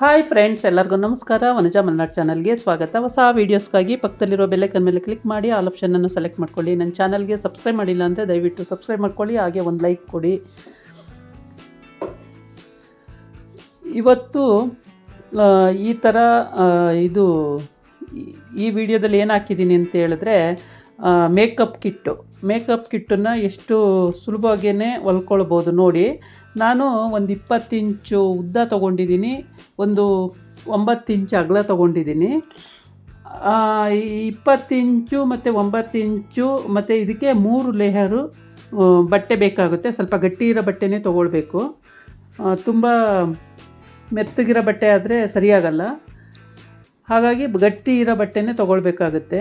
Hi friends ಎಲ್ಲರಿಗೂ ನಮಸ್ಕಾರ. ವನಜಾ ಮಲ್ನಾಡ್ ಚಾನಲ್ಗೆ ಸ್ವಾಗತ. ಹೊಸ ವೀಡಿಯೋಸ್ಗಾಗಿ ಪಕ್ಕದಲ್ಲಿರೋ ಬೆಲೆಕನ್ ಮೇಲೆ ಕ್ಲಿಕ್ ಮಾಡಿ ಆಲ್ ಆಪ್ಷನನ್ನು ಸೆಲೆಕ್ಟ್ ಮಾಡ್ಕೊಳ್ಳಿ. ನನ್ನ ಚಾನಲ್ಗೆ ಸಬ್ಸ್ಕ್ರೈಬ್ ಮಾಡಿಲ್ಲ ಅಂದರೆ ದಯವಿಟ್ಟು ಸಬ್ಸ್ಕ್ರೈಬ್ ಮಾಡ್ಕೊಳ್ಳಿ, ಹಾಗೆ ಒಂದು ಲೈಕ್ ಕೊಡಿ. ಇವತ್ತು ಈ ಥರ ಇದು ಈ- ಈ ವಿಡಿಯೋದಲ್ಲಿ ಏನು ಹಾಕಿದ್ದೀನಿ ಅಂತ ಹೇಳಿದ್ರೆ ಮೇಕಪ್ ಕಿಟ್ಟು ಮೇಕಪ್ ಕಿಟ್ಟನ್ನು ಎಷ್ಟು ಸುಲಭವಾಗಿಯೇ ಹೊಲ್ಕೊಳ್ಬೋದು ನೋಡಿ. ನಾನು ಒಂದು ಇಪ್ಪತ್ತು ಇಂಚು ಉದ್ದ ತೊಗೊಂಡಿದ್ದೀನಿ, ಒಂದು ಒಂಬತ್ತು ಇಂಚು ಅಗಲ ತೊಗೊಂಡಿದ್ದೀನಿ. ಇಪ್ಪತ್ತು ಇಂಚು ಮತ್ತು ಒಂಬತ್ತು ಇಂಚು ಮತ್ತು ಇದಕ್ಕೆ ಮೂರು ಲೇಯರು ಬಟ್ಟೆ ಬೇಕಾಗುತ್ತೆ. ಸ್ವಲ್ಪ ಗಟ್ಟಿ ಇರೋ ಬಟ್ಟೆನೇ ತೊಗೊಳ್ಬೇಕು. ತುಂಬ ಮೆತ್ತಗಿರೋ ಬಟ್ಟೆ ಆದರೆ ಸರಿಯಾಗಲ್ಲ. ಹಾಗಾಗಿ ಗಟ್ಟಿ ಇರೋ ಬಟ್ಟೆನೇ ತೊಗೊಳ್ಬೇಕಾಗುತ್ತೆ.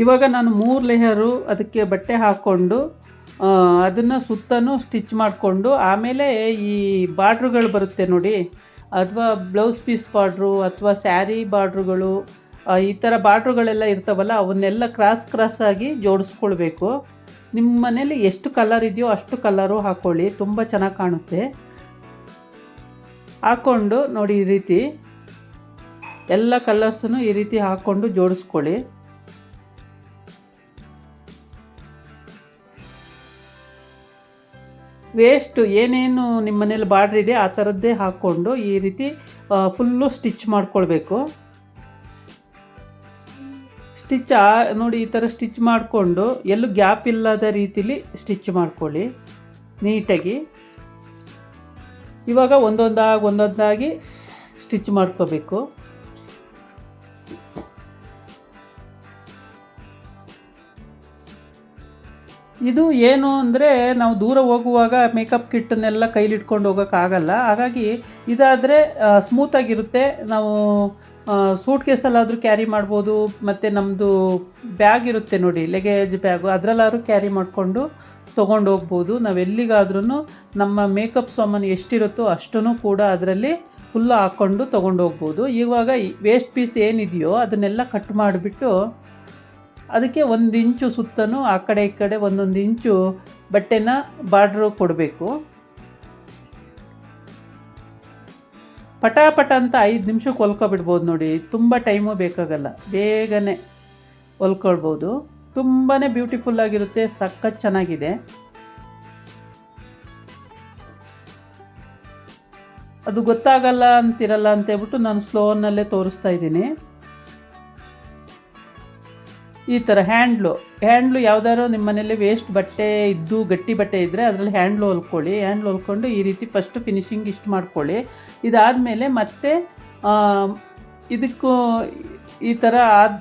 ಇವಾಗ ನಾನು ಮೂರು ಲೇಯರು ಅದಕ್ಕೆ ಬಟ್ಟೆ ಹಾಕ್ಕೊಂಡು ಅದನ್ನು ಸುತ್ತನೂ ಸ್ಟಿಚ್ ಮಾಡಿಕೊಂಡು, ಆಮೇಲೆ ಈ ಬಾರ್ಡ್ರುಗಳು ಬರುತ್ತೆ ನೋಡಿ, ಅಥವಾ ಬ್ಲೌಸ್ ಪೀಸ್ ಬಾರ್ಡ್ರು, ಅಥವಾ ಸ್ಯಾರಿ ಬಾರ್ಡ್ರುಗಳು ಈ ಥರ ಬಾರ್ಡ್ರುಗಳೆಲ್ಲ ಇರ್ತಾವಲ್ಲ, ಅವನ್ನೆಲ್ಲ ಕ್ರಾಸ್ ಕ್ರಾಸ್ ಆಗಿ ಜೋಡಿಸ್ಕೊಳ್ಬೇಕು. ನಿಮ್ಮ ಮನೇಲಿ ಎಷ್ಟು ಕಲರ್ ಇದೆಯೋ ಅಷ್ಟು ಕಲರು ಹಾಕ್ಕೊಳ್ಳಿ ತುಂಬ ಚೆನ್ನಾಗಿ ಕಾಣುತ್ತೆ. ಹಾಕ್ಕೊಂಡು ನೋಡಿ ಈ ರೀತಿ, ಎಲ್ಲ ಕಲರ್ಸನ್ನು ಈ ರೀತಿ ಹಾಕ್ಕೊಂಡು ಜೋಡಿಸ್ಕೊಳ್ಳಿ. ವೇಸ್ಟು ಏನೇನು ನಿಮ್ಮ ಮನೇಲಿ ಬಾರ್ಡ್ರ್ ಇದೆ ಆ ಥರದ್ದೇ ಹಾಕ್ಕೊಂಡು ಈ ರೀತಿ ಫುಲ್ಲು ಸ್ಟಿಚ್ ಮಾಡ್ಕೊಳ್ಬೇಕು. ಸ್ಟಿಚ್ ನೋಡಿ ಈ ಥರ ಸ್ಟಿಚ್ ಮಾಡಿಕೊಂಡು ಎಲ್ಲೂ ಗ್ಯಾಪ್ ಇಲ್ಲದ ರೀತಿಲಿ ಸ್ಟಿಚ್ ಮಾಡ್ಕೊಳ್ಳಿ ನೀಟಾಗಿ. ಇವಾಗ ಒಂದೊಂದಾಗಿ ಒಂದೊಂದಾಗಿ ಸ್ಟಿಚ್ ಮಾಡ್ಕೋಬೇಕು. ಇದು ಏನು ಅಂದರೆ ನಾವು ದೂರ ಹೋಗುವಾಗ ಮೇಕಪ್ ಕಿಟ್ಟನ್ನೆಲ್ಲ ಕೈಲಿಟ್ಕೊಂಡು ಹೋಗೋಕ್ಕಾಗಲ್ಲ ಹಾಗಾಗಿ ಇದಾದರೆ ಸ್ಮೂತಾಗಿರುತ್ತೆ ನಾವು ಸೂಟ್ ಕೇಸಲ್ಲಾದರೂ ಕ್ಯಾರಿ ಮಾಡ್ಬೋದು. ಮತ್ತು ನಮ್ಮದು ಬ್ಯಾಗ್ ಇರುತ್ತೆ ನೋಡಿ ಲಗೇಜ್ ಬ್ಯಾಗು ಅದರಲ್ಲಾದ್ರೂ ಕ್ಯಾರಿ ಮಾಡಿಕೊಂಡು ತೊಗೊಂಡು ಹೋಗ್ಬೋದು. ನಾವು ಎಲ್ಲಿಗಾದ್ರೂ ನಮ್ಮ ಮೇಕಪ್ ಸಾಮಾನು ಎಷ್ಟಿರುತ್ತೋ ಅಷ್ಟೂ ಕೂಡ ಅದರಲ್ಲಿ ಫುಲ್ಲು ಹಾಕ್ಕೊಂಡು ತೊಗೊಂಡು ಹೋಗ್ಬೋದು. ಇವಾಗ ವೇಸ್ಟ್ ಪೀಸ್ ಏನಿದೆಯೋ ಅದನ್ನೆಲ್ಲ ಕಟ್ ಮಾಡಿಬಿಟ್ಟು ಅದಕ್ಕೆ ಒಂದು ಇಂಚು ಸುತ್ತನೂ ಆ ಕಡೆ ಈ ಕಡೆ ಒಂದೊಂದು ಇಂಚು ಬಟ್ಟೆನ ಬಾರ್ಡ್ರು ಕೊಡಬೇಕು. ಪಟಾಪಟ ಪಟ ಅಂತ ಐದು ನಿಮಿಷಕ್ಕೆ ಹೊಲ್ಕೊಬಿಡ್ಬೋದು ನೋಡಿ, ತುಂಬ ಟೈಮು ಬೇಕಾಗಲ್ಲ, ಬೇಗನೆ ಹೊಲ್ಕೊಳ್ಬೋದು. ತುಂಬಾ ಬ್ಯೂಟಿಫುಲ್ ಆಗಿರುತ್ತೆ, ಸಖತ್ ಚೆನ್ನಾಗಿದೆ. ಅದು ಗೊತ್ತಾಗಲ್ಲ ಅಂತಿರಲ್ಲ ಅಂತ ಹೇಳ್ಬಿಟ್ಟು ನಾನು ಸ್ಲೋನಲ್ಲೇ ತೋರಿಸ್ತಾ ಇದ್ದೀನಿ. ಈ ಥರ ಹ್ಯಾಂಡ್ಲು. ಹ್ಯಾಂಡ್ಲು ಯಾವ್ದಾದ್ರು ನಿಮ್ಮ ಮನೇಲಿ ವೇಸ್ಟ್ ಬಟ್ಟೆ ಇದ್ದು ಗಟ್ಟಿ ಬಟ್ಟೆ ಇದ್ದರೆ ಅದರಲ್ಲಿ ಹ್ಯಾಂಡ್ಲು ಹೊಲ್ಕೊಳ್ಳಿ. ಹ್ಯಾಂಡ್ಲು ಹೊಲ್ಕೊಂಡು ಈ ರೀತಿ ಫಸ್ಟ್ ಫಿನಿಶಿಂಗ್ ಇಷ್ಟು ಮಾಡ್ಕೊಳ್ಳಿ. ಇದಾದಮೇಲೆ ಮತ್ತೆ ಇದಕ್ಕೂ ಈ ಥರ ಆದ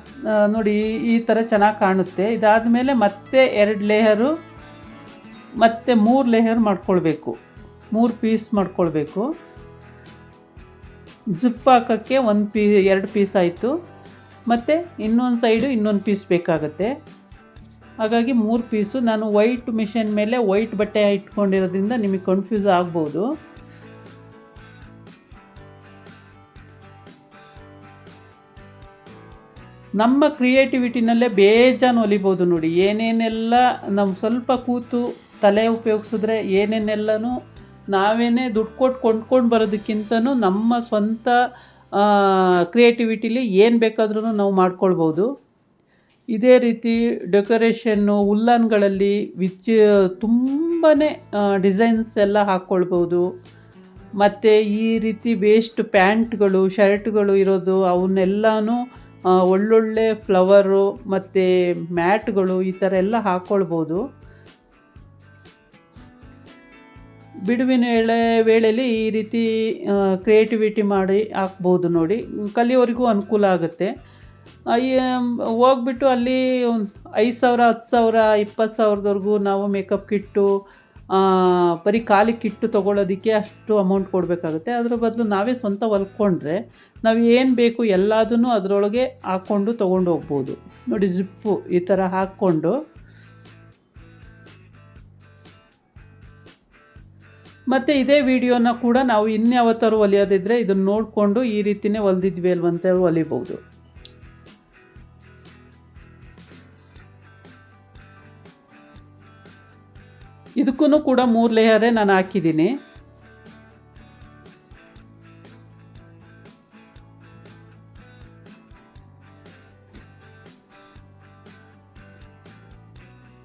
ನೋಡಿ ಈ ಥರ ಚೆನ್ನಾಗಿ ಕಾಣುತ್ತೆ. ಇದಾದಮೇಲೆ ಮತ್ತೆ ಎರಡು ಲೇಯರು ಮತ್ತೆ ಮೂರು ಲೇಯರ್ ಮಾಡ್ಕೊಳ್ಬೇಕು. ಮೂರು ಪೀಸ್ ಮಾಡ್ಕೊಳ್ಬೇಕು. ಜಿಪ್ ಹಾಕೋಕ್ಕೆ ಒಂದು ಪೀ, ಎರಡು ಪೀಸ್ ಆಯಿತು. ಮತ್ತು ಇನ್ನೊಂದು ಸೈಡು ಇನ್ನೊಂದು ಪೀಸ್ ಬೇಕಾಗುತ್ತೆ. ಹಾಗಾಗಿ ಮೂರು ಪೀಸು ನಾನು ವೈಟ್ ಮಿಷನ್ ಮೇಲೆ ವೈಟ್ ಬಟ್ಟೆ ಇಟ್ಕೊಂಡಿರೋದ್ರಿಂದ ನಿಮಗೆ ಕನ್ಫ್ಯೂಸ್ ಆಗ್ಬೋದು. ನಮ್ಮ ಕ್ರಿಯೇಟಿವಿಟಿನಲ್ಲೇ ಬೇಜಾನು ಹೊಲಿಬೋದು ನೋಡಿ. ಏನೇನೆಲ್ಲ ನಾವು ಸ್ವಲ್ಪ ಕೂತು ತಲೆ ಉಪಯೋಗಿಸಿದ್ರೆ ಏನೇನೆಲ್ಲನೂ ನಾವೇನೇ ದುಡ್ಡು ಕೊಟ್ಟು ಕೊಂಡ್ಕೊಂಡು ಬರೋದಕ್ಕಿಂತನೂ ನಮ್ಮ ಸ್ವಂತ ಕ್ರಿಯೇಟಿವಿಟಿಲಿ ಏನು ಬೇಕಾದ್ರೂ ನಾವು ಮಾಡ್ಕೊಳ್ಬೋದು. ಇದೇ ರೀತಿ ಡೆಕೋರೇಷನ್ನು ಉಲ್ಲನ್ಗಳಲ್ಲಿ ವಿಚ್ ತುಂಬಾ ಡಿಸೈನ್ಸ್ ಎಲ್ಲ ಹಾಕ್ಕೊಳ್ಬೋದು ಮತ್ತು ಈ ರೀತಿ ವೇಸ್ಟ್ ಪ್ಯಾಂಟ್ಗಳು ಶರ್ಟ್ಗಳು ಇರೋದು, ಅವನ್ನೆಲ್ಲನೂ ಒಳ್ಳೊಳ್ಳೆ ಫ್ಲವರು ಮತ್ತು ಮ್ಯಾಟ್ಗಳು ಈ ಥರ ಎಲ್ಲ ಹಾಕ್ಕೊಳ್ಬೋದು ಬಿಡುವಿನ ವೇಳೆ ವೇಳೆಯಲ್ಲಿ ಈ ರೀತಿ ಕ್ರಿಯೇಟಿವಿಟಿ ಮಾಡಿ ಹಾಕ್ಬೋದು ನೋಡಿ. ಕಲಿಯೋರಿಗೂ ಅನುಕೂಲ ಆಗುತ್ತೆ. ಹೋಗ್ಬಿಟ್ಟು ಅಲ್ಲಿ ಐದು ಸಾವಿರ, ಹತ್ತು ಸಾವಿರ ಇಪ್ಪತ್ತು ಸಾವಿರದವರೆಗೂ ನಾವು ಮೇಕಪ್ ಕಿಟ್ಟು ಬರೀ ಖಾಲಿ ಕಿಟ್ಟು ತೊಗೊಳೋದಕ್ಕೆ ಅಷ್ಟು ಅಮೌಂಟ್ ಕೊಡಬೇಕಾಗುತ್ತೆ. ಅದರ ಬದಲು ನಾವೇ ಸ್ವಂತ ಹೊಲ್ಕೊಂಡ್ರೆ ನಾವು ಏನು ಬೇಕು ಎಲ್ಲದನ್ನು ಅದರೊಳಗೆ ಹಾಕ್ಕೊಂಡು ತೊಗೊಂಡು ಹೋಗ್ಬೋದು ನೋಡಿ ಜಿಪ್ಪು ಈ ಥರ ಹಾಕ್ಕೊಂಡು. ಮತ್ತು ಇದೇ ವಿಡಿಯೋನ ಕೂಡ ನಾವು ಇನ್ಯಾವತ್ತಾರು ಹೊಲಿಯೋದಿದ್ರೆ ಇದನ್ನು ನೋಡಿಕೊಂಡು ಈ ರೀತಿಯೇ ಹೊಲ್ದಿದ್ವಿ ಅಲ್ವಂತ ಹೊಲಿಬೋದು ಇದಕ್ಕೂ ಕೂಡ ಮೂರು ಲೇಯರೇ ನಾನು ಹಾಕಿದ್ದೀನಿ.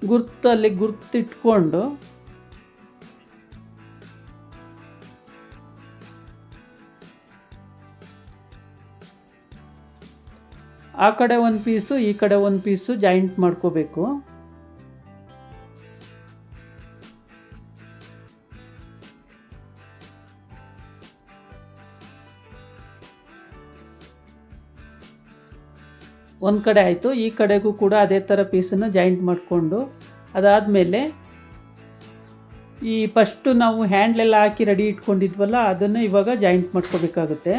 ಗುರ್ತಲ್ಲಿ ಗುರ್ತಿಟ್ಕೊಂಡು ಆ ಕಡೆ ಒಂದು ಪೀಸು, ಈ ಕಡೆ ಒಂದು ಪೀಸು ಜಾಯಿಂಟ್ ಮಾಡ್ಕೋಬೇಕು. ಒಂದು ಕಡೆ ಆಯಿತು. ಈ ಕಡೆಗೂ ಕೂಡ ಅದೇ ಥರ ಪೀಸನ್ನು ಜಾಯಿಂಟ್ ಮಾಡಿಕೊಂಡು, ಅದಾದಮೇಲೆ ಈ ಫಸ್ಟು ನಾವು ಹ್ಯಾಂಡ್ಲೆಲ್ಲ ಹಾಕಿ ರೆಡಿ ಇಟ್ಕೊಂಡಿದ್ವಲ್ಲ, ಅದನ್ನು ಇವಾಗ ಜಾಯಿಂಟ್ ಮಾಡ್ಕೋಬೇಕಾಗುತ್ತೆ.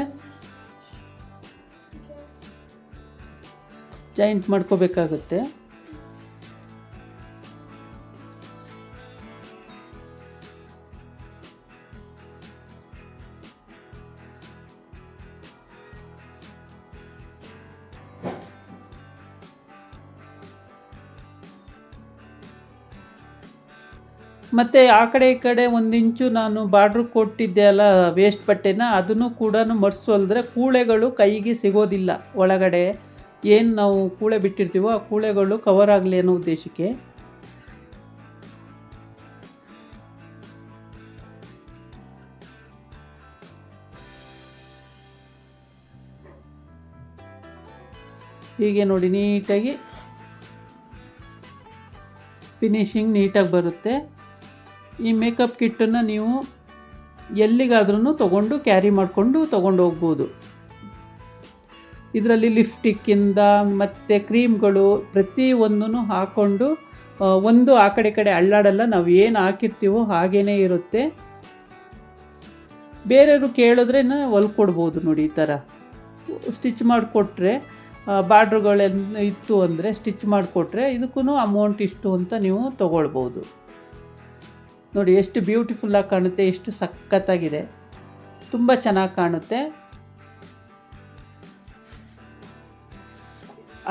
ಜಾಯಿಂಟ್ ಮಾಡ್ಕೋಬೇಕಾಗುತ್ತೆ. ಮತ್ತು ಆ ಕಡೆ ಈ ಕಡೆ ಒಂದಿಂಚು ನಾನು ಬಾರ್ಡ್ರ್ ಕೊಟ್ಟಿದ್ದೆ ಅಲ್ಲ ವೇಸ್ಟ್ ಬಟ್ಟೆನ ಅದನ್ನು ಕೂಡ ಮರ್ಸೋಲ್ದ್ರೆ ಕೂಳೆಗಳು ಕೈಗೆ ಸಿಗೋದಿಲ್ಲ ಒಳಗಡೆ. ಏನು ನಾವು ಕೂಳೆ ಬಿಟ್ಟಿರ್ತೀವೋ ಆ ಕೂಳೆಗಳು ಕವರ್ ಆಗಲಿ ಅನ್ನೋ ಉದ್ದೇಶಕ್ಕೆ. ಹೀಗೆ ನೋಡಿ ನೀಟಾಗಿ ಫಿನಿಶಿಂಗ್ ನೀಟಾಗಿ ಬರುತ್ತೆ. ಈ ಮೇಕಪ್ ಕಿಟ್ಟನ್ನು ನೀವು ಎಲ್ಲಿಗಾದ್ರೂ ತೊಗೊಂಡು ಕ್ಯಾರಿ ಮಾಡಿಕೊಂಡು ತೊಗೊಂಡು ಹೋಗ್ಬೋದು. ಇದರಲ್ಲಿ ಲಿಫ್ಟಿಕ್ಕಿಂದ ಮತ್ತು ಕ್ರೀಮ್ಗಳು ಪ್ರತಿ ಒಂದೂ ಹಾಕ್ಕೊಂಡು ಒಂದು ಆ ಕಡೆ ಕಡೆ ಅಳ್ಳಾಡಲ್ಲ, ನಾವು ಏನು ಹಾಕಿರ್ತೀವೋ ಹಾಗೇ ಇರುತ್ತೆ. ಬೇರೆಯವರು ಕೇಳಿದ್ರೆ ಹೊಲ್ಕೊಡ್ಬೋದು ನೋಡಿ ಈ ಥರ ಸ್ಟಿಚ್ ಮಾಡಿಕೊಟ್ರೆ ಬಾರ್ಡ್ರುಗಳೆಲ್ಲ ಇತ್ತು ಅಂದರೆ ಸ್ಟಿಚ್ ಮಾಡಿಕೊಟ್ರೆ ಇದಕ್ಕೂ ಅಮೌಂಟ್ ಇಷ್ಟು ಅಂತ ನೀವು ತೊಗೊಳ್ಬೋದು. ನೋಡಿ ಎಷ್ಟು ಬ್ಯೂಟಿಫುಲ್ಲಾಗಿ ಕಾಣುತ್ತೆ, ಎಷ್ಟು ಸಖತ್ತಾಗಿದೆ. ತುಂಬ ಚೆನ್ನಾಗಿ ಕಾಣುತ್ತೆ.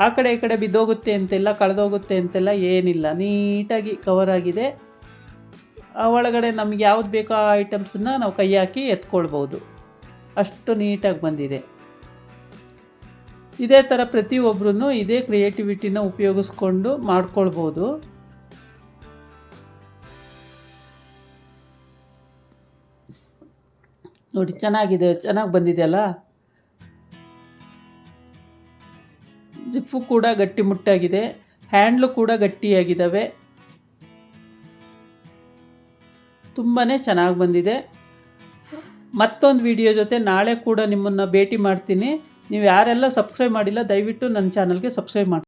ಆ ಕಡೆ ಈ ಕಡೆ ಬಿದ್ದೋಗುತ್ತೆ ಅಂತೆಲ್ಲ, ಕಳೆದೋಗುತ್ತೆ ಅಂತೆಲ್ಲ ಏನಿಲ್ಲ. ನೀಟಾಗಿ ಕವರ್ ಆಗಿದೆ. ಒಳಗಡೆ ನಮ್ಗೆ ಯಾವ್ದು ಬೇಕೋ ಆ ಐಟಮ್ಸನ್ನ ನಾವು ಕೈ ಹಾಕಿ ಎತ್ಕೊಳ್ಬೋದು. ಅಷ್ಟು ನೀಟಾಗಿ ಬಂದಿದೆ. ಇದೇ ಥರ ಪ್ರತಿಯೊಬ್ಬರೂ ಇದೇ ಕ್ರಿಯೇಟಿವಿಟಿನ ಉಪಯೋಗಿಸ್ಕೊಂಡು ಮಾಡ್ಕೊಳ್ಬೋದು. ನೋಡಿ, ಚೆನ್ನಾಗಿದೆ, ಚೆನ್ನಾಗಿ ಬಂದಿದೆ ಜಿಪ್ಪು ಕೂಡ ಗಟ್ಟಿಮುಟ್ಟಾಗಿದೆ ಹ್ಯಾಂಡ್ಲು ಕೂಡ ಗಟ್ಟಿಯಾಗಿದ್ದಾವೆ. ತುಂಬಾ ಚೆನ್ನಾಗಿ ಬಂದಿದೆ. ಮತ್ತೊಂದು ವಿಡಿಯೋ ಜೊತೆ ನಾಳೆ ಕೂಡ ನಿಮ್ಮನ್ನು ಭೇಟಿ ಮಾಡ್ತೀನಿ. ನೀವು ಯಾರೆಲ್ಲ ಸಬ್ಸ್ಕ್ರೈಬ್ ಮಾಡಿಲ್ಲ, ದಯವಿಟ್ಟು ನನ್ನ ಚಾನಲ್ಗೆ ಸಬ್ಸ್ಕ್ರೈಬ್ ಮಾಡಿ